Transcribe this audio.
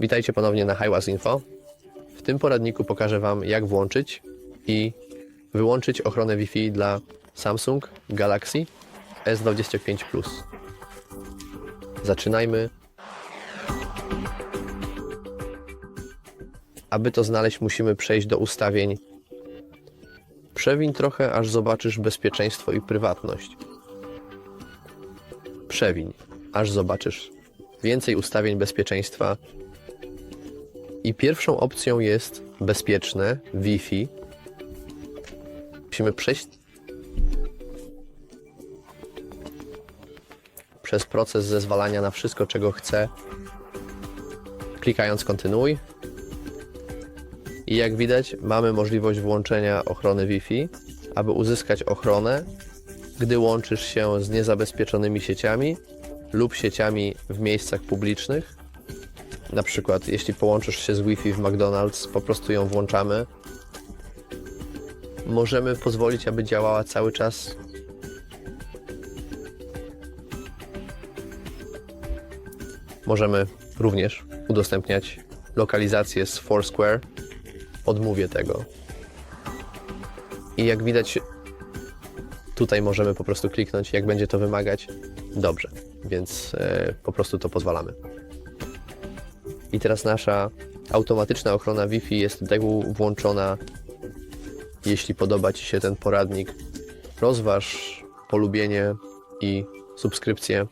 Witajcie ponownie na HiWAS Info. W tym poradniku pokażę Wam, jak włączyć i wyłączyć ochronę Wi-Fi dla Samsung Galaxy S25 Plus. Zaczynajmy. Aby to znaleźć, musimy przejść do ustawień. Przewiń trochę, aż zobaczysz bezpieczeństwo i prywatność. Przewiń, aż zobaczysz więcej ustawień bezpieczeństwa. I pierwszą opcją jest bezpieczne Wi-Fi. Musimy przejść przez proces zezwalania na wszystko, czego chcę, klikając kontynuuj. I jak widać, mamy możliwość włączenia ochrony Wi-Fi, aby uzyskać ochronę, gdy łączysz się z niezabezpieczonymi sieciami lub sieciami w miejscach publicznych. Na przykład, jeśli połączysz się z Wi-Fi w McDonald's, po prostu ją włączamy. Możemy pozwolić, aby działała cały czas. Możemy również udostępniać lokalizację z Foursquare. Odmówię tego. I jak widać, tutaj możemy po prostu kliknąć, jak będzie to wymagać. Dobrze, więc e, po prostu to pozwalamy. I teraz nasza automatyczna ochrona Wi-Fi jest tego włączona. Jeśli podoba Ci się ten poradnik, rozważ polubienie i subskrypcję